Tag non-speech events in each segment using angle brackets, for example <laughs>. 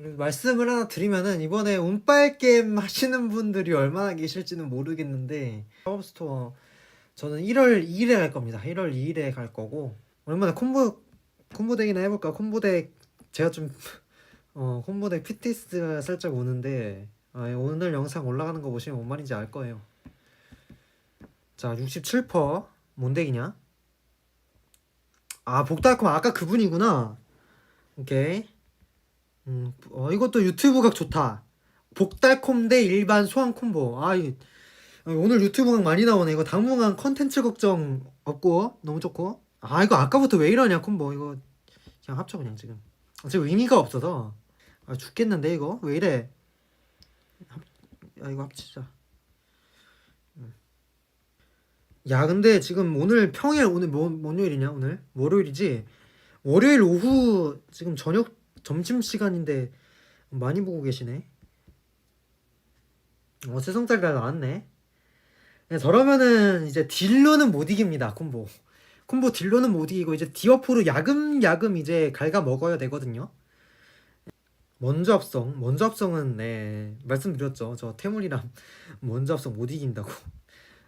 말씀을 하나 드리면은 이번에 운빨 게임 하시는 분들이 얼마나 계실지는 모르겠는데 팝스토어 저는 1월 2일에 갈 겁니다. 1월 2일에 갈 거고 오랜만에 콤보 콤보 덱이나 해볼까? 콤보 덱 제가 좀 <laughs> 어, 콤보 덱 피티스가 살짝 오는데 아, 오늘 영상 올라가는 거 보시면 뭔 말인지 알 거예요. 자, 67%. 뭔 덱이냐? 아, 복달콤 아까 그분이구나. 오케이. 음, 어, 이것도 유튜브 각 좋다. 복달콤 대 일반 소환 콤보. 아, 이, 어, 오늘 유튜브 각 많이 나오네. 이거 당분간 컨텐츠 걱정 없고 너무 좋고. 아, 이거 아까부터 왜 이러냐 콤보. 이거 그냥 합쳐 그냥 지금. 아, 지금 의미가 없어서. 아, 죽겠는데 이거 왜 이래? 합, 야, 이거 합치자. 음. 야, 근데 지금 오늘 평일 오늘 뭐, 뭔 요일이냐 오늘? 월요일이지? 월요일 오후 지금 저녁 점심 시간인데 많이 보고 계시네. 어, 세성짜리가 나왔네. 네, 저러면은 이제 딜로는 못 이깁니다. 콤보. 콤보 딜로는 못 이기고 이제 디어포로 야금야금 이제 갉아 먹어야 되거든요. 먼저 합성. 먼저 합성은 네, 말씀드렸죠. 저 태물이랑 <laughs> 먼저 합성 못 이긴다고.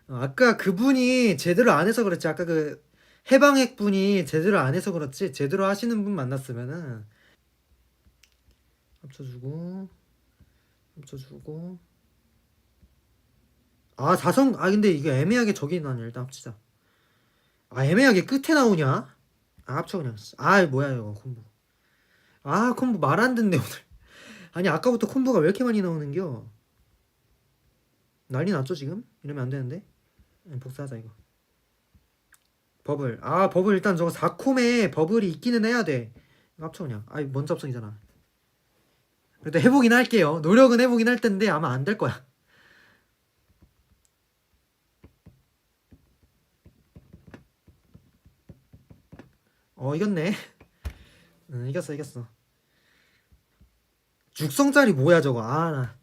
어, 아까 그분이 제대로 안 해서 그렇지. 아까 그 해방핵 분이 제대로 안 해서 그렇지. 제대로 하시는 분 만났으면은 합쳐주고 합쳐주고. 아 사성 아 근데 이게 애매하게 저기 나냐 일단 합치자. 아 애매하게 끝에 나오냐? 아 합쳐 그냥. 아 뭐야 이거 콤보. 아 콤보 말 안 듣네 오늘. <laughs> 아니 아까부터 콤보가 왜 이렇게 많이 나오는겨? 난리 났죠 지금? 이러면 안 되는데? 음, 복사하자 이거. 버블. 아 버블 일단 저거 4콤에 버블이 있기는 해야 돼. 이거 합쳐 그냥. 아 먼저 합성이잖아 그래도 해보긴 할게요. 노력은 해보긴 할 텐데 아마 안 될 거야. 어 이겼네. 응, 이겼어 이겼어. 육성짜리 뭐야 저거? 아 나.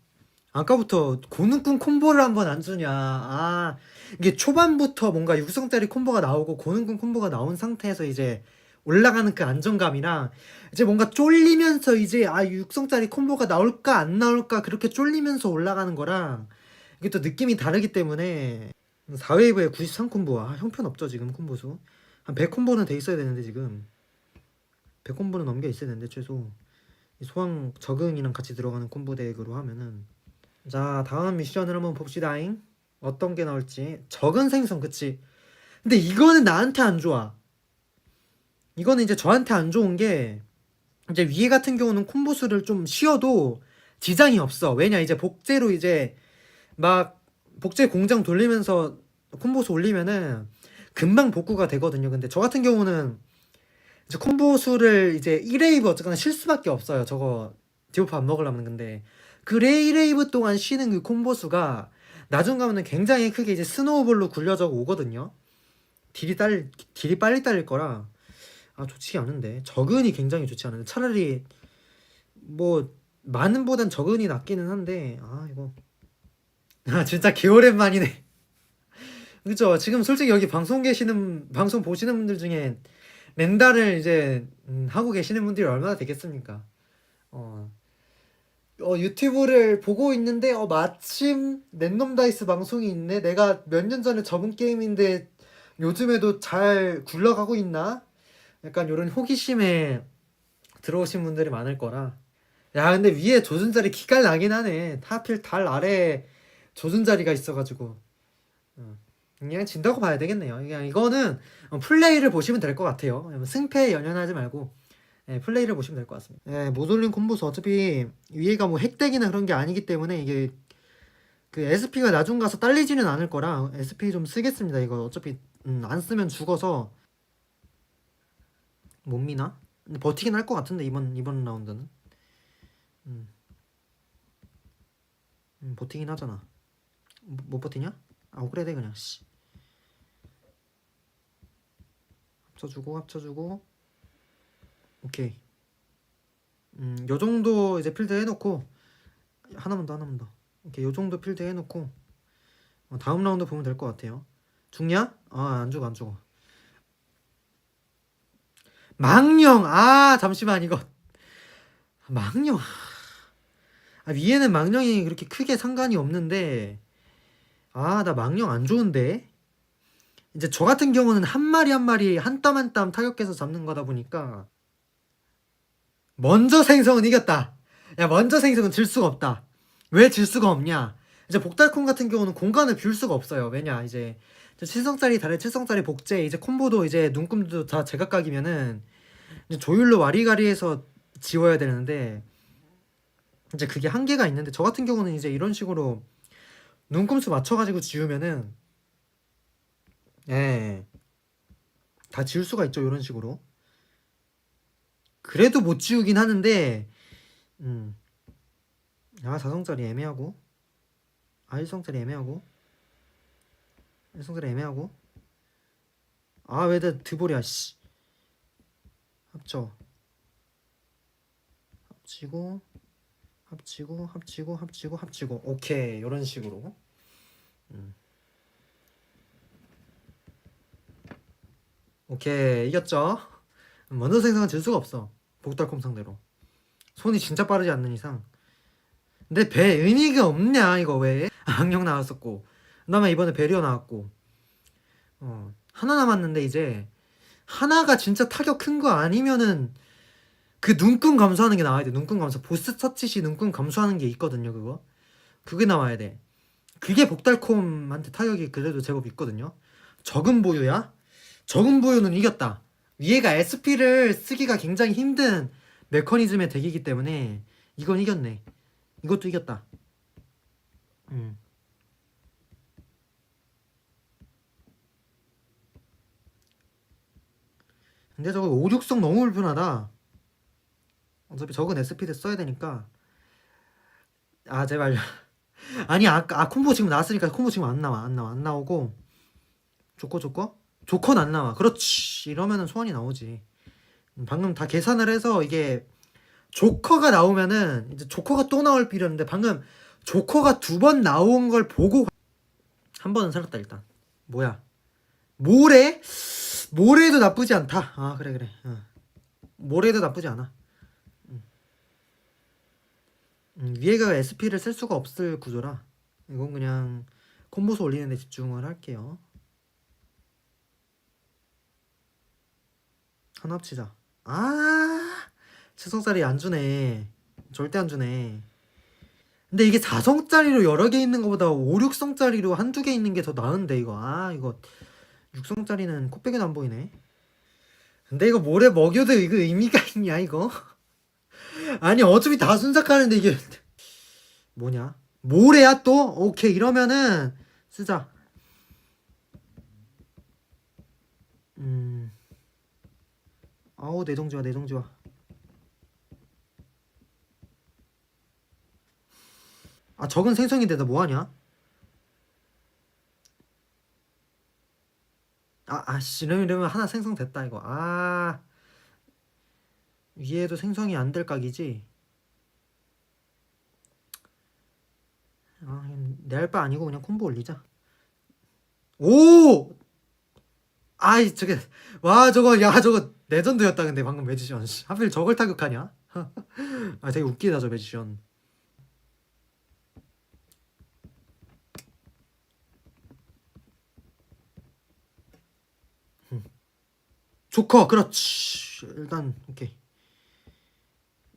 아까부터 고능꾼 콤보를 한번 안 주냐. 아 이게 초반부터 뭔가 육성짜리 콤보가 나오고 고능꾼 콤보가 나온 상태에서 이제 올라가는 그 안정감이랑 이제 뭔가 쫄리면서 이제 아 육성짜리 콤보가 나올까 안 나올까 그렇게 쫄리면서 올라가는 거랑 이게 또 느낌이 다르기 때문에 4웨이브에 93 콤보 아 형편없죠 지금 콤보수? 한 100 콤보는 돼 있어야 되는데 지금. 100 콤보는 넘겨 있어야 되는데 최소. 이 소황 적응이랑 같이 들어가는 콤보 덱으로 하면은. 자 다음 미션을 한번 봅시다잉. 어떤 게 나올지. 적은 생성 그치? 근데 이거는 나한테 안 좋아 이거는 이제 저한테 안 좋은 게 이제 위에 같은 경우는 콤보수를 좀 쉬어도 지장이 없어. 왜냐 이제 복제로 이제 막 복제 공장 돌리면서 콤보수 올리면은 금방 복구가 되거든요. 근데 저 같은 경우는 이제 콤보수를 이제 1웨이브 어쨌거나 쉴 수밖에 없어요. 저거 디오프 안 먹으려면 근데 그 1웨이브 동안 쉬는 그 콤보수가 나중 가면은 굉장히 크게 이제 스노우볼로 굴려져 오거든요. 딜이 딸 딜이 빨리 딸릴 거라 아 좋지 않은데. 적은이 굉장히 좋지 않은데. 차라리 뭐 많은보단 적은이 낫기는 한데. 아 이거. 아 진짜 개오랜만이네. <laughs> 그죠 지금 솔직히 여기 방송 계시는 방송 보시는 분들 중에 렌달을 이제 음, 하고 계시는 분들이 얼마나 되겠습니까? 어, 어 유튜브를 보고 있는데 어 마침 랜덤 다이스 방송이 있네. 내가 몇 년 전에 접은 게임인데 요즘에도 잘 굴러가고 있나 약간 이런 호기심에 들어오신 분들이 많을 거라. 야, 근데 위에 조준자리 기깔 나긴 하네. 하필 달 아래 조준자리가 있어가지고. 어, 그냥 진다고 봐야 되겠네요. 그냥 이거는 어, 플레이를 보시면 될 것 같아요. 승패에 연연하지 말고 예, 플레이를 보시면 될 것 같습니다. 예, 모솔린 콤보스 어차피 위에가 뭐 핵덱이나 그런 게 아니기 때문에 이게 그 SP가 나중 가서 딸리지는 않을 거라 SP 좀 쓰겠습니다. 이거 어차피 음, 안 쓰면 죽어서 못 미나? 근데 버티긴 할 것 같은데 이번 이번 라운드는? 음. 음 버티긴 하잖아. 못, 못 버티냐? 아 억울해 돼 그냥. 씨. 합쳐주고 합쳐주고. 오케이. 음 요정도 이제 필드 해놓고. 하나만 더 하나만 더. 오케이 요정도 필드 해놓고. 어, 다음 라운드 보면 될 것 같아요. 죽냐? 아안 죽어 안 죽어 망령. 아 잠시만 이거 망령. 아, 아, 위에는 망령이 그렇게 크게 상관이 없는데. 아 나 망령 안 좋은데. 이제 저 같은 경우는 한 마리 한 마리 한 땀 한 땀 타격해서 잡는 거다 보니까 먼저 생성은 이겼다. 야 먼저 생성은 질 수가 없다. 왜 질 수가 없냐? 이제 복달콘 같은 경우는 공간을 비울 수가 없어요. 왜냐? 이제 7성짜리 달에 7성짜리 복제 이제 콤보도 이제 눈금도 다 제각각이면은 이제 조율로 와리가리해서 지워야 되는데 이제 그게 한계가 있는데 저 같은 경우는 이제 이런 식으로 눈금수 맞춰가지고 지우면은 예. 다 지울 수가 있죠 이런 식으로 그래도 못 지우긴 하는데 음. 아 4성짜리 애매하고 아 1성짜리 애매하고 1 성짜리 애매하고. 아왜다 드볼이야 씨. 합쳐. 합치고 합치고 합치고 합치고 합치고. 오케이. 이런 식으로. 음. 오케이. 이겼죠? 먼저 생성은 질 수가 없어. 복달콤 상대로. 손이 진짜 빠르지 않는 이상. 근데 배 의미가 없냐 이거 왜? <laughs> 악령 나왔었고 그다음에 이번에 베리어 나왔고 어 하나 남았는데 이제 하나가 진짜 타격 큰 거 아니면은 그 눈금 감소하는 게 나와야 돼. 눈금 감소. 보스 터치 시 눈금 감소하는 게 있거든요. 그거. 그게 나와야 돼. 그게 복달콤한테 타격이 그래도 제법 있거든요. 적은 보유야? 적은 보유는 이겼다. 위에가 SP를 쓰기가 굉장히 힘든 메커니즘의 덱이기 때문에 이건 이겼네. 이것도 이겼다. 음. 근데 저거 5, 6성 너무 불편하다. 어차피 적은 SP를 써야 되니까. 아 제발. <laughs> 아니 아까 아 콤보 지금 나왔으니까 콤보 지금 안 나와 안 나와 안 나오고. 조커 조커? 조커는 안 나와. 그렇지. 이러면은 소환이 나오지. 음, 방금 다 계산을 해서 이게 조커가 나오면은 이제 조커가 또 나올 필요했는데 방금 조커가 두 번 나온 걸 보고 한 번은 살았다 일단. 뭐야? 모래 모래도 나쁘지 않다. 아 그래 그래. 어. 모래도 나쁘지 않아. 음. 음, 위에가 SP를 쓸 수가 없을 구조라. 이건 그냥 콤보수 올리는 데 집중을 할게요. 하나 합치자. 아 칠성짜리 안 주네. 절대 안 주네. 근데 이게 4성짜리로 여러 개 있는 것보다 5, 6성짜리로 한두 개 있는 게 더 나은데 이거. 아 이거 6성짜리는 코빼기도 안 보이네. 근데 이거 모래? 먹여도 이거 의미가 <laughs> 있냐 이거? 아니 어차피 다 순삭하는데 이게 <laughs> 뭐냐? 모래야 또? 오케이 이러면은 쓰자. 음. 아우 내정지와 내정지와 아 적은 생성인데 나 뭐하냐 아 아씨 이러면 하나 생성됐다 이거. 아 위에도 생성이 안 될 각이지? 아 내 할 바 아니고 그냥 콤보 올리자. 오! 아이 저게 와 저거 야 저거 레전드였다 근데 방금 매지션. 씨. 하필 저걸 타격하냐? <laughs> 아 되게 웃기다 저 매지션 조커 그렇지. 일단 오케이.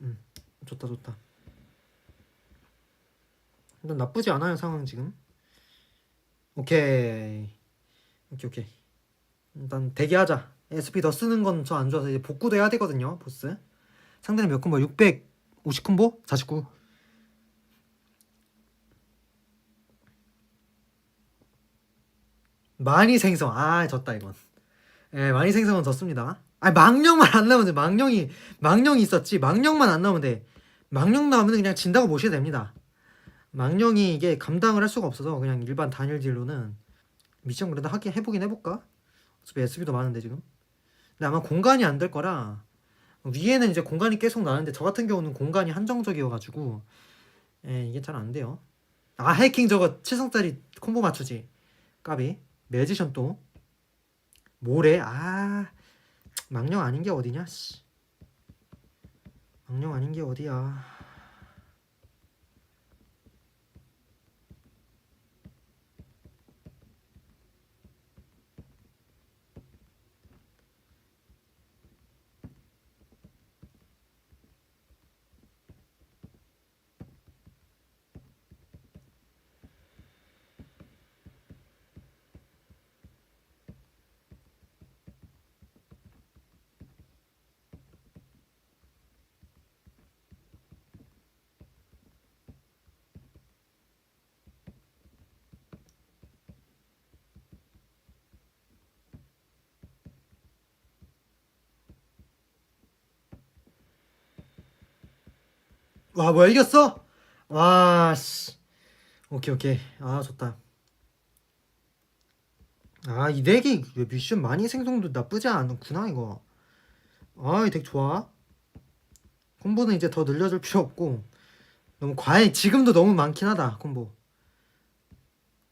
음 좋다 좋다. 일단 나쁘지 않아요 상황 지금. 오케이. 오케이 오케이. 일단 대기하자. SP 더 쓰는 건 저 안 좋아서 이제 복구도 해야 되거든요 보스. 상대는 몇 콤보 650 콤보? 49 많이 생성. 아 졌다 이건 예, 많이 생성은 졌습니다. 아니 망령만 안 나오면 돼. 망령이 망령이 있었지. 망령만 안 나오면 돼. 망령 나오면 그냥 진다고 보셔야 됩니다. 망령이 이게 감당을 할 수가 없어서 그냥 일반 단일 딜로는 미션 그래도 하긴 해보긴 해볼까? 어차피 SB도 많은데 지금. 근데 아마 공간이 안 될 거라 위에는 이제 공간이 계속 나는데 저 같은 경우는 공간이 한정적이어가지고 예, 이게 잘 안 돼요. 아 해킹 저거 7성짜리 콤보 맞추지. 까비 매지션 또 모래? 아 망령 아닌 게 어디냐? 씨. 망령 아닌 게 어디야 와 뭐야 이겼어? 와씨. 오케이 오케이. 아 좋다. 아이 덱이 왜 미션 많이 생성도 나쁘지 않구나 이거. 아이 덱 좋아. 콤보는 이제 더 늘려줄 필요 없고. 너무 과해. 지금도 너무 많긴 하다 콤보.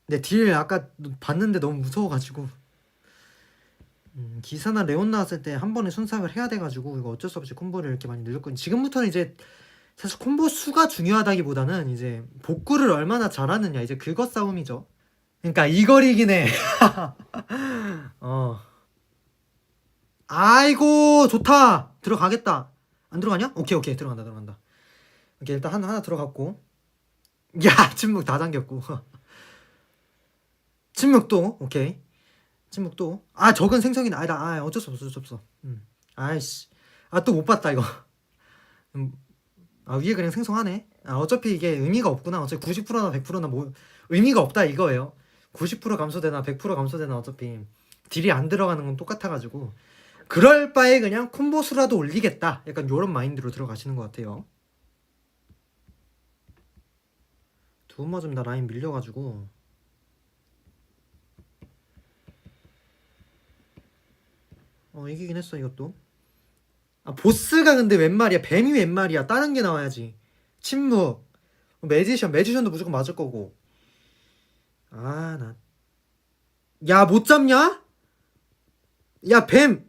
근데 딜 아까 봤는데 너무 무서워가지고. 음, 기사나 레온 나왔을 때 한 번에 순삭을 해야 돼가지고 이거 어쩔 수 없이 콤보를 이렇게 많이 늘릴 거니 지금부터는 이제 사실 콤보 수가 중요하다기보다는 이제 복구를 얼마나 잘하느냐 이제 그것 싸움이죠. 그러니까 이 거리긴 해. <laughs> 어. 아이고 좋다 들어가겠다. 안 들어가냐? 오케이 오케이 들어간다 들어간다. 오케이 일단 하나 하나 들어갔고. 야 <laughs> 침묵 다 잠겼고. <laughs> 침묵 또 오케이. 침묵 또. 아 적은 생성이 아니다. 아 어쩔 수 없어 어쩔 수 없어. 음. 아이씨. 아 또 못 봤다 이거. 음. 아 위에 그냥 생성하네. 아 어차피 이게 의미가 없구나. 어차피 90%나 100%나 뭐 의미가 없다 이거예요. 90% 감소되나 100% 감소되나 어차피 딜이 안 들어가는 건 똑같아가지고 그럴 바에 그냥 콤보 수라도 올리겠다. 약간 요런 마인드로 들어가시는 것 같아요. 두 번 맞으면 나 라인 밀려가지고 어 이기긴 했어 이것도. 아 보스가 근데 웬 말이야? 뱀이 웬 말이야? 다른 게 나와야지. 침묵. 매지션 매지션도 무조건 맞을 거고. 아 나 야 못 잡냐? 야 뱀